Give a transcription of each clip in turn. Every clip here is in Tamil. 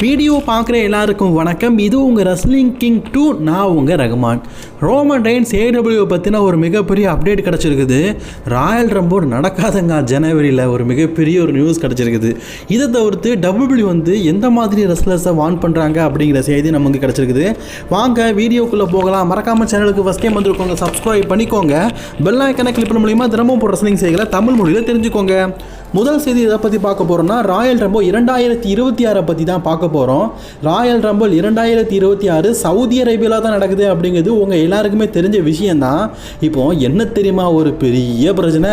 வீடியோ பார்க்குற எல்லாருக்கும் வணக்கம். இது உங்கள் ரஸ்லிங் கிங் டூ நான் உங்கள் ரகுமான். ரோமன் ரெயின்ஸ் ஏடபிள்யூ பற்றின ஒரு மிகப்பெரிய அப்டேட் கிடச்சிருக்குது. ராயல் ரம்போர் நடக்காதங்க ஜனவரியில் ஒரு மிகப்பெரிய ஒரு நியூஸ் கிடச்சிருக்குது. இதை தவிர்த்து டபிள்யூ வந்து எந்த மாதிரி ரெஸ்லர்ஸை வான் பண்ணுறாங்க அப்படிங்கிற செய்தி நமக்கு கிடச்சிருக்குது. வாங்க வீடியோக்குள்ளே போகலாம். மறக்காமல் சேனலுக்கு ஃபஸ்ட் டைம் வந்திருக்கோங்க சப்ஸ்கிரைப் பண்ணிக்கோங்க. பெல் ஐக்கனை கிளிக் பண்ண மூலியமாக தினமும் போடுற ரெஸ்லிங் செய்களை தமிழ் மொழியில் தெரிஞ்சுக்கோங்க. முதல் செய்தி இதை பற்றி பார்க்க போகிறோம்னா ராயல் ரம்போ இரண்டாயிரத்தி இருபத்தி ஆறை பற்றி தான் பார்க்க போகிறோம் ராயல் ரம்போல் இரண்டாயிரத்தி இருபத்தி ஆறு சவுதி அரேபியாவில் தான் நடக்குது அப்படிங்கிறது உங்கள் எல்லாருக்குமே தெரிஞ்ச விஷயந்தான் இப்போ என்ன தெரியுமா? ஒரு பெரிய பிரச்சனை.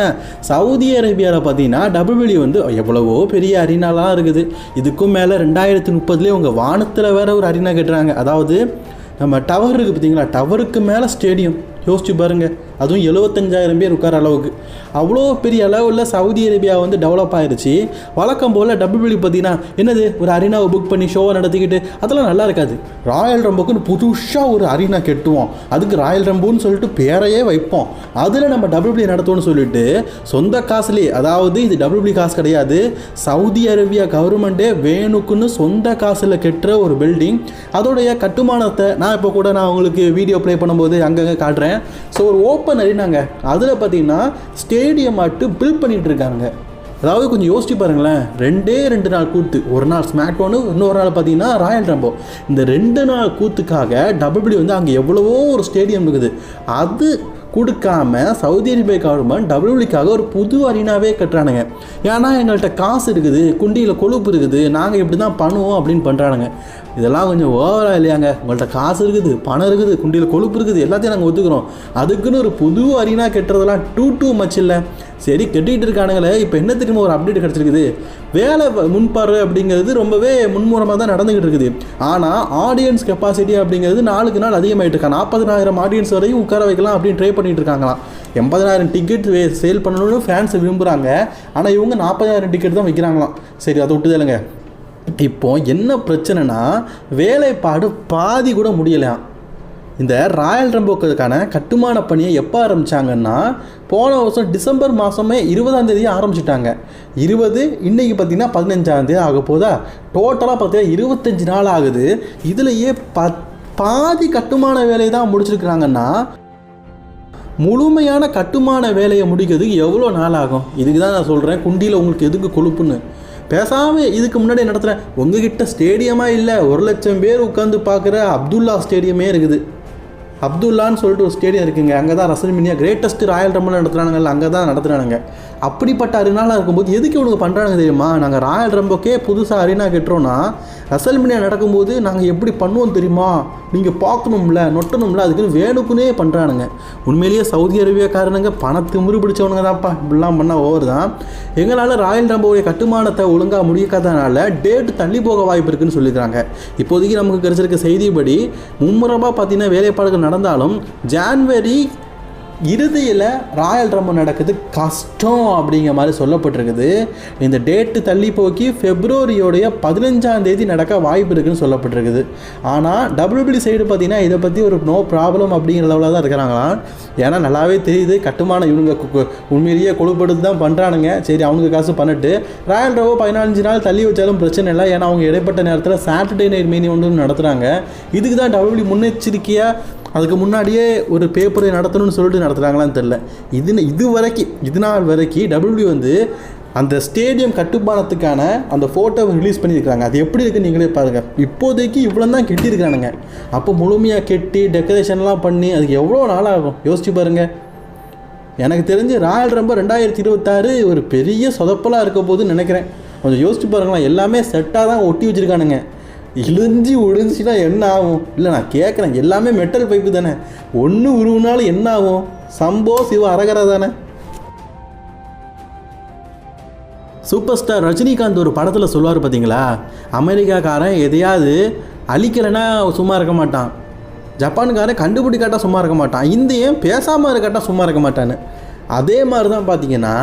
சவுதி அரேபியாவில் பார்த்தீங்கன்னா டபிள்யூ வந்து எவ்வளவோ பெரிய அரினாலாம் இருக்குது. இதுக்கும் மேலே ரெண்டாயிரத்தி முப்பதுலேயே உங்கள் வானத்தில் வேற ஒரு அரினா கட்டுறாங்க. அதாவது நம்ம டவர் இருக்குது பார்த்தீங்களா டவருக்கு மேலே ஸ்டேடியம். யோசிச்சு பாருங்கள் அதுவும் எழுபத்தஞ்சாயிரம் பேர் உட்கார அளவுக்கு. அவ்வளோ பெரிய அளவில் சவுதி அரேபியா வந்து டெவலப் ஆயிடுச்சு வழக்கம் போல் டபிள்யூபிள்யூ பார்த்தீங்கன்னா என்னது? ஒரு அரினாவை புக் பண்ணி ஷோவை நடத்திக்கிட்டு அதெல்லாம் நல்லா இருக்காது. ராயல் ரம்புக்குன்னு புதுசாக ஒரு அரினா கெட்டுவோம். அதுக்கு ராயல் ரம்புன்னு சொல்லிட்டு பேரையே வைப்போம். அதில் நம்ம டபிள்யூபிள்யூ நடத்துவோம்னு சொல்லிட்டு சொந்த காசுலேயே அதாவது இது டபிள்யூபிள்யூ காசு கிடையாது. சவுதி அரேபியா கவர்மெண்ட்டே வேணுக்குன்னு சொந்த காசில் கெட்டுற ஒரு பில்டிங் அதோடைய கட்டுமானத்தை நான் இப்போ கூட நான் உங்களுக்கு வீடியோ ப்ளே பண்ணும்போது அங்கங்கே காட்டுறேன். ஸோ ஒரு ஓப்பன் நறினாங்க. அதில் பார்த்தீங்கன்னா ஸ்டேடியம் ஆட்டு பில் பண்ணிட்டு இருக்காங்க அதாவது கொஞ்சம் யோசிச்சு பாருங்களேன். ரெண்டே ரெண்டு நாள் கூத்து. ஒரு நாள் ஸ்மாக் டவுனு இன்னொரு நாள் பார்த்தீங்கன்னா ராயல் ரம்போ இந்த ரெண்டு நாள் கூத்துக்காக டபுள்யூ வந்து அங்கே எவ்வளவோ ஒரு ஸ்டேடியம் இருக்குது. அது கொடுக்காம சவுதி அரேபியா கவர்மெண்ட் டபிள்யூலிக்காக ஒரு புது அரினாவே கட்டுறானுங்க. ஏன்னா எங்கள்கிட்ட காசு இருக்குது குண்டியில் கொழுப்பு இருக்குது நாங்கள் இப்படி தான் பண்ணுவோம் அப்படின்னு பண்ணுறானுங்க இதெல்லாம் கொஞ்சம் ஓவராக இல்லையாங்க? உங்கள்கிட்ட காசு இருக்குது பணம் இருக்குது குண்டியில் கொழுப்பு இருக்குது எல்லாத்தையும் நாங்கள் ஒத்துக்கிறோம். அதுக்குன்னு ஒரு புது அரினா கட்டுறதெல்லாம் டூ டூ மச் இல்லை. சரி கட்டிகிட்டு இருக்கானுங்களே இப்போ என்ன திரும்ப ஒரு அப்டேட் கிடச்சிருக்குது? வேலை முன்பார்வை அப்படிங்கிறது ரொம்பவே முன்முறமாக தான் நடந்துக்கிட்டு இருக்குது. ஆனால் ஆடியன்ஸ் கெப்பாசிட்டி அப்படிங்கிறது நாளுக்கு நாள் அதிகமாகிட்டு இருக்கா? நாற்பதனாயிரம் ஆடியன்ஸ் வரையும் உட்கார வைக்கலாம் அப்படின்னு ட்ரை பண்ணிட்டு இருக்காங்களாம். எண்பதாயிரம் டிக்கெட் சேல் பண்ணணும்னு ஃபேன்ஸ் விரும்புகிறாங்க ஆனால் இவங்க நாற்பதாயிரம் டிக்கெட் தான் வைக்கிறாங்களாம். சரி அதை விட்டுதேலுங்க இப்போ என்ன பிரச்சனைனா வேலைப்பாடு பாதி கூட முடியலையாம். இந்த ராயல் ரம்போக்குக்கான கட்டுமான பணியை எப்போ ஆரம்பித்தாங்கன்னா போன வருஷம் டிசம்பர் மாதமே இருபதாம் தேதி ஆரம்பிச்சிட்டாங்க. இருபது இன்றைக்கி பார்த்தீங்கன்னா பதினஞ்சாம் தேதி ஆக போதா டோட்டலாக பார்த்தீங்கன்னா இருபத்தஞ்சி நாள் ஆகுது. இதுலேயே ப பாதி கட்டுமான வேலையை தான் முடிச்சிருக்கிறாங்கன்னா முழுமையான கட்டுமான வேலையை முடிக்கிறதுக்கு எவ்வளோ நாள் ஆகும்? இதுக்கு தான் நான் சொல்கிறேன் குண்டியில் உங்களுக்கு எதுக்கு கொழுப்புன்னு. பேசாமல் இதுக்கு முன்னாடி நடத்துகிறேன் உங்ககிட்ட ஸ்டேடியமாக இல்லை ஒரு லட்சம் பேர் உட்காந்து பார்க்குற அப்துல்லா ஸ்டேடியமே இருக்குது. அப்துல்லான்னு சொல்லிட்டு ஒரு ஸ்டேடியம் இருக்குங்க. அங்கே தான் ரசல்மினியா கிரேட்டஸ்ட் ராயல் ரம்பிள் நடத்துகிறானுங்க அங்கே தான் நடத்துகிறானுங்க அப்படிப்பட்ட அரினாலாக இருக்கும்போது எதுக்கு இவனுக்கு பண்ணுறாங்க தெரியுமா? நாங்கள் ராயல் ரம்போக்கே புதுசாக அரினா கட்டுறோன்னா ரசல்மினியா நடக்கும்போது நாங்கள் எப்படி பண்ணுவோம் தெரியுமா? நீங்கள் பார்க்கணும்ல நொட்டணும்ல அதுக்குன்னு வேணுக்குன்னே பண்ணுறானுங்க உண்மையிலேயே சவுதி அரேபியாக்காரனுங்க பணத்திமுறு பிடிச்சவனுங்க தான்ப்பா இப்படிலாம் பண்ணால் ஓவர் தான். எங்களால் ராயல் ரம்போவுடைய கட்டுமானத்தை ஒழுங்காக முடிக்காதனால டேட் தள்ளி போக வாய்ப்பு இருக்குன்னு சொல்லிக்கிறாங்க. இப்போதைக்கு நமக்கு கிடைச்சிருக்க செய்திப்படி மும்முரமாக பார்த்தீங்கன்னா வேலைப்பாடுகள் நடந்தாலும் ஜான்வரி இறுதியில் ராயல் ரம்போ நடக்குது. கஷ்டம் அப்படிங்கிற மாதிரி சொல்லப்பட்டிருக்குது. இந்த டேட்டு தள்ளி போக்கி ஃபெப்ரவரியோடைய பதினஞ்சாம் தேதி நடக்க வாய்ப்பு இருக்குன்னு சொல்லப்பட்டிருக்குது. ஆனால் டபிள்யூபிடி சைடு பார்த்தீங்கன்னா இதை பற்றி ஒரு நோ ப்ராப்ளம் அப்படிங்கிற லெவலில் தான் இருக்கிறாங்களாம். ஏன்னா நல்லாவே தெரியுது. கட்டுமானம் இவங்க கு- உண்மையிலேயே கொழுப்படுத்து தான் பண்ணுறானுங்க சரி அவங்க காசு பண்ணிட்டு ராயல் ரவோ பதினாலஞ்சு நாள் தள்ளி வச்சாலும் பிரச்சனை இல்லை. ஏன்னா அவங்க இடைப்பட்ட நேரத்தில் சாட்டர்டே நைட் மீனி ஒன்று நடத்துகிறாங்க இதுக்கு தான் டபிள்யூபி முன்னெச்சரிக்கையாக அதுக்கு முன்னாடியே ஒரு பேப்பரை நடத்தணும்னு சொல்லிட்டு நடத்துகிறாங்களான்னு தெரில இது இது வரைக்கும் இது நாள் வரைக்கும் டபிள்யூ வந்து அந்த ஸ்டேடியம் கட்டுமானத்துக்கான அந்த ஃபோட்டோவை ரிலீஸ் பண்ணியிருக்காங்க அது எப்படி இருக்குன்னு நீங்களே பாருங்கள் இப்போதைக்கு இவ்வளோ தான் கெட்டியிருக்கானுங்க அப்போ முழுமையாக கெட்டி டெக்கரேஷன்லாம் பண்ணி அதுக்கு எவ்வளோ நாள் ஆகும் யோசிச்சு பாருங்கள் எனக்கு தெரிஞ்சு ராயல் ரம்ப ரெண்டாயிரத்தி இருபத்தாறு ஒரு பெரிய சொதப்பலாக இருக்க போதுன்னு நினைக்கிறேன். கொஞ்சம் யோசிச்சு பாருங்களேன். எல்லாமே செட்டாக தான் ஒட்டி வச்சுருக்கானுங்க. இழிஞ்சு ஒழிஞ்சுன்னா என்ன ஆகும் இல்லை நான் கேட்குறேன் எல்லாமே மெட்டல் பைப்பு தானே. ஒன்று உருவினாலும் என்ன ஆகும் சம்போ சிவ அரகரா தானே. சூப்பர் ஸ்டார் ரஜினிகாந்த் ஒரு படத்தில் சொல்லுவார் பார்த்தீங்களா அமெரிக்காக்காரன் எதையாவது அழிக்கலைன்னா சும்மா இருக்க மாட்டான். ஜப்பான்காரன் கண்டுபிடிக்காட்டா சும்மா இருக்க மாட்டான். இந்தியன் பேசாமல் இருக்கட்டா சும்மா இருக்க மாட்டான்னு. அதே மாதிரி தான் பார்த்தீங்கன்னா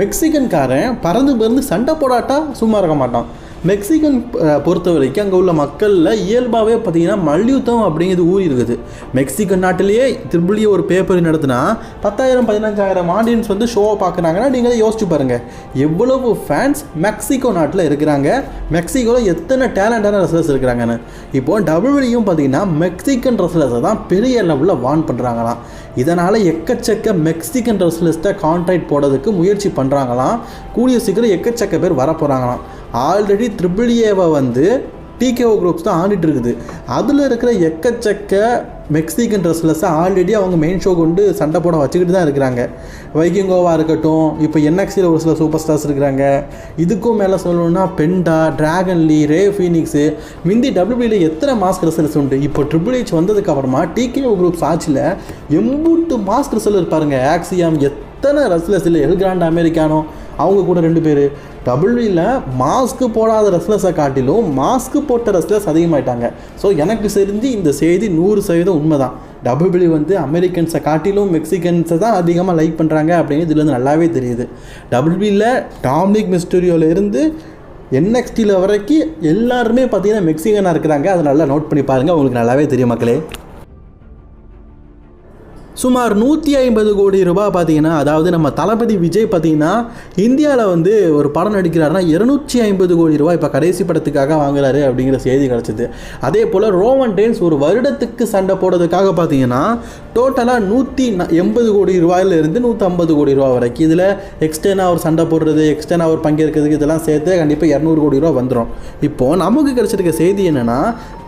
மெக்சிகன்காரன் பறந்து பறந்து சண்டை போடாட்டா சும்மா இருக்க மாட்டான். மெக்சிகன் பொறுத்த வரைக்கும் அங்கே உள்ள மக்களில் இயல்பாகவே பார்த்தீங்கன்னா மல்யுத்தம் அப்படிங்கிறது ஊறி இருக்குது. மெக்சிகன் நாட்டிலேயே திருப்பலியே ஒரு பேப்பர் நடத்தினா பத்தாயிரம் பதினஞ்சாயிரம் ஆடியன்ஸ் வந்து ஷோவை பார்க்குறாங்கன்னா நீங்களே யோசிச்சு பாருங்கள் எவ்வளவு ஃபேன்ஸ் மெக்சிகோ நாட்டில் இருக்கிறாங்க. மெக்சிகோவில் எத்தனை டேலண்டான ரெஸ்லர்ஸ் இருக்கிறாங்கன்னு. இப்போ டபிள்யூடியும் பார்த்தீங்கன்னா மெக்சிகன் ரெஸ்லர்ஸை தான் பெரிய லெவலில் வார்ன் பண்ணுறாங்களாம் இதனால் எக்கச்சக்க மெக்சிகன் ரெஸ்லர்ஸ்ட்டை கான்ட்ராக்ட் போடுறதுக்கு முயற்சி பண்ணுறாங்களாம் கூடிய சீக்கிரம் எக்கச்சக்க பேர் வரப்போகிறாங்களாம் ஆல்ரெடி ட்ரிபிள் ஏவை வந்து டிகேஓ குரூப்ஸ் தான் ஆடிட்டு இருக்குது. அதில் இருக்கிற எக்கச்சக்க மெக்சிகன் ரெஸ்லர்ஸை ஆல்ரெடி அவங்க மெயின் ஷோ கொண்டு சண்டை போட வச்சுக்கிட்டு தான் இருக்கிறாங்க. வைக்கிங்கோவாக இருக்கட்டும் இப்போ என்எக்சியில் ஒரு சில சூப்பர் ஸ்டார்ஸ் இருக்கிறாங்க. இதுக்கும் மேலே சொல்லணும்னா பெண்டா டிராகன் லீ ரே ஃபீனிக்ஸு மிந்தி டபிள்யூபியில் எத்தனை மாஸ்க் ரெஸ்லர்ஸ் உண்டு? இப்போ ட்ரிபிள் ஹெச் வந்ததுக்கு அப்புறமா டிகேஓ குரூப்ஸ் ஆட்சியில் எம்பூட்டு மாஸ்க் ரெஸ்லர் பாருங்கள் ஆக்சியாம் எத்தனை ரெஸ்லர்ஸ் இல்லை? எல் கிராண்ட் அமெரிக்கானோ அவங்க கூட ரெண்டு பேர். டபுள்யூல மாஸ்க்கு போடாத ரெஸ்லர்ஸை காட்டிலும் மாஸ்க்கு போட்ட ரெஸ்லர்ஸ் அதிகமாயிட்டாங்க. ஸோ எனக்கு தெரிஞ்சு இந்த செய்தி நூறு சதவீதம் உண்மைதான். டபுள்யூ வந்து அமெரிக்கன்ஸை காட்டிலும் மெக்சிகன்ஸை தான் அதிகமாக லைக் பண்ணுறாங்க அப்படின்னு இதுலேருந்து நல்லாவே தெரியுது. டபுள்யூல டாமினிக் மிஸ்டூரியோல இருந்து என்எக்ஸ்டியில் வரைக்கும் எல்லாருமே பார்த்தீங்கன்னா மெக்சிகனாக இருக்கிறாங்க. அதை நல்லா நோட் பண்ணி பாருங்கள் உங்களுக்கு நல்லாவே தெரியும் மக்களே. சுமார் நூற்றி ஐம்பது கோடி ரூபாய் பார்த்தீங்கன்னா அதாவது நம்ம தளபதி விஜய் பார்த்தீங்கன்னா இந்தியாவில் வந்து ஒரு படம் நடிக்கிறாருன்னா இருநூற்றி ஐம்பது கோடி ரூபாய் இப்போ கடைசி படத்துக்காக வாங்குறாரு அப்படிங்கிற செய்தி கிடச்சிது. அதே போல் ரோமன் டேன்ஸ் ஒரு வருடத்துக்கு சண்டை போடுறதுக்காக பார்த்தீங்கன்னா டோட்டலாக நூற்றி எண்பது கோடி ரூபாயிலிருந்து நூற்றம்பது கோடி ரூபா வரைக்கும். இதில் எக்ஸ்டர்னாக ஒரு சண்டை போடுறது எக்ஸ்டர்னாக ஒரு பங்கேற்கிறதுக்கு இதெல்லாம் சேர்த்து கண்டிப்பாக இரநூறு கோடி ரூபா வந்துடும் இப்போது நமக்கு கிடச்சிருக்க செய்தி என்னென்னா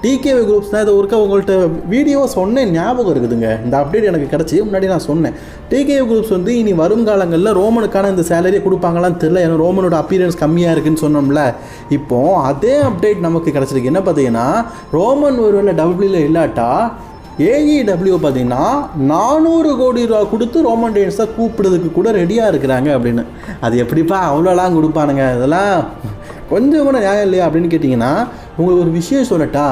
டிகேவி குரூப்ஸ் தான் இதை ஒருக்க உங்கள்கிட்ட வீடியோ சொன்னேன் ஞாபகம் இருக்குதுங்க. இந்த அப்டேட் எனக்கு கிடச்சி முன்னாடி நான் சொன்னேன். டிகே குரூப்ஸ் வந்து இனி வருங்காலங்களில் ரோமனுக்கான இந்த சேலரியை கொடுப்பாங்களான்னு தெரியல. ஏன்னா ரோமனோட அப்பியரன்ஸ் கம்மியாக இருக்குன்னு சொன்னோம்ல. இப்போ அதே அப்டேட் நமக்கு கிடச்சிருக்கு. என்ன பார்த்தீங்கன்னா ரோமன் ஒருவேளை டபுள்யூல இல்லாட்டா ஏஇடபிள்யூ பார்த்தீங்கன்னா நானூறு கோடி ரூபா கொடுத்து ரோமன் டெயின்ஸை கூப்பிடுறதுக்கு கூட ரெடியாக இருக்கிறாங்க அப்படின்னு. அது எப்படிப்பா அவ்வளோலாம் கொடுப்பானுங்க? இதெல்லாம் கொஞ்சம் கூட நியாயம் இல்லையா அப்படின்னு கேட்டிங்கன்னா உங்களுக்கு ஒரு விஷயம் சொல்லட்டா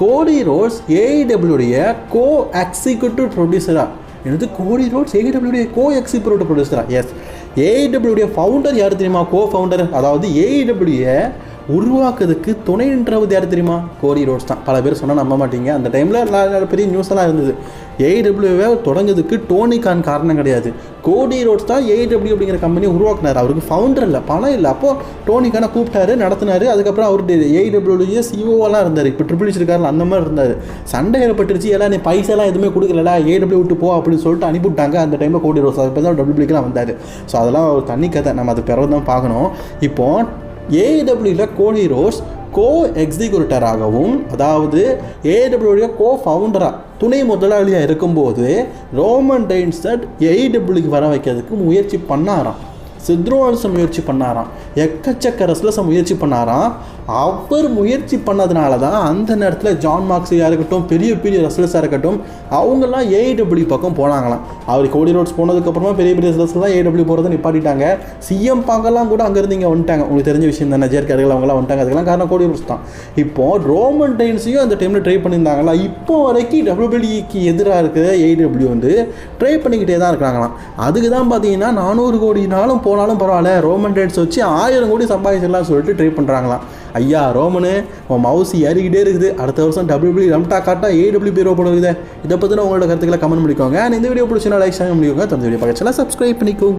கோடி ரோஸ் ஏஇடபிள்யூடைய கோ எக்ஸிக்யூட்டிவ் ப்ரொடியூசராக எனது கோடி ரோட்ஸ் ஏஇடபிள்யூடைய கோ எக்ஸிக்யூட்டிவ் ப்ரொடியூசரா எஸ் ஏஇடபிள்யூடைய ஃபவுண்டர் யார் தெரியுமா? கோ ஃபவுண்டர் அதாவது ஏஇடபிள்யூயை உருவாக்குறதுக்கு துணை நின்றவது யார் தெரியுமா? கோடி ரோட்ஸ் தான். பல பேர் சொன்னால் நம்ப மாட்டீங்க. அந்த டைமில் பெரிய நியூஸ் எல்லாம் இருந்தது. ஏஐடபிள்யூவை தொடங்குறதுக்கு டோனி கான் காரணம் கிடையாது. கோடி ரோட்ஸ் தான் ஏஐடபிள்யூ அப்படிங்கிற கம்பெனியை உருவாக்குனார். அவருக்கு ஃபவுண்டர் இல்லை பணம் இல்லை. அப்போது டோனி கானை கூப்பிட்டாரு நடத்தினார். அதுக்கப்புறம் அவர் ஏஐடபிள்யூடைய சிஓலாம் இருந்தார். இப்போ ட்ரிபிள் இருக்காரு அந்த மாதிரி இருந்தார். சண்டை ஏற்பட்டுருச்சு எல்லாம் நீ பைசாலாம் எதுவுமே கொடுக்கலடா ஏடபிள்யூ விட்டு போ அப்படின்னு சொல்லிட்டு அனுப்பிவிட்டாங்க. அந்த டைமில் கோடி ரோட்ஸ். அது தான் டபிள்யூபிள்யூக்கெலாம் வந்தார். ஸோ அதெல்லாம் ஒரு தண்ணி கதை. நம்ம அது பிறகு தான் பார்க்கணும். இப்போது ஏஇடபிள்யூவில் கோடி ரோஸ் கோ எக்ஸிக்யூட்டராகவும் அதாவது ஏடபிள்யூடைய கோ ஃபவுண்டராக துணை முதலாளியாக இருக்கும்போது ரோமன் டைன்ஸ்டட் ஏஇடபிள்யூக்கு வர வைக்கிறதுக்கு முயற்சி பண்ணாராம். சித்ரோல்ஸை முயற்சி பண்ணாராம். எக்கச்சக்க ரசலச முயற்சி பண்ணாராம். அவர் முயற்சி பண்ணதுனால தான் அந்த நேரத்தில் ஜான் மார்க்ஸியாக இருக்கட்டும் பெரிய பெரிய ரசலஸாக இருக்கட்டும் அவங்கெல்லாம் ஏஐடபிள்யூ பக்கம் போனாங்களாம். அவர் கோடி ரோட்ஸ் போனதுக்கப்புறமா பெரிய பெரிய ரெஸ்லர்ஸ் தான் ஏடபிள்யூ போகிறத நிப்பாட்டிட்டாங்க. சிஎம் பாங்கெல்லாம் கூட அங்கேருந்து இங்கே வந்துட்டாங்க. உங்களுக்கு தெரிஞ்ச விஷயம் தானே ஜேர்கார்கள் அவங்களாம் வந்துட்டாங்க. அதுக்கெல்லாம் காரணம் கோடி ரோட்ஸ் தான். இப்போ ரோமன் டைன்ஸையும் அந்த டைமில் ட்ரை பண்ணியிருந்தாங்களா இப்போ வரைக்கும் டபிள்யூபிள்யூக்கு எதிராக இருக்கிற ஏடபிள்யூ வந்து ட்ரை பண்ணிக்கிட்டே தான் இருக்கிறாங்களாம். அதுக்கு தான் பார்த்தீங்கன்னா நானூறு கோடினாலும் போனாலும் பரவாயில்ல. ரோமன் ரேட்ஸ் வச்சு ஆயிரம் கோடி சம்பாதிச்சிடலாம் சொல்லிட்டு ட்ரை பண்ணுறாங்களாம் ஐயா ரோமனு உன் மவுசி ஏறிக்கிட்டே இருக்குது. அடுத்த வருஷம் டபிள்யூபிள்யூ ரம்டா காட்டா ஏடபிள்யூ பீரோ போடுறது இதை பற்றின உங்களோட கருத்துக்களை கமெண்ட் பண்ணிக்கோங்க. அண்ட் இந்த வீடியோ பிடிச்சினா லைக் செய்ய முடியுங்க தந்த வீடியோ பக்கத்தில் சப்ஸ்கிரைப் பண்ணிக்கோங்க.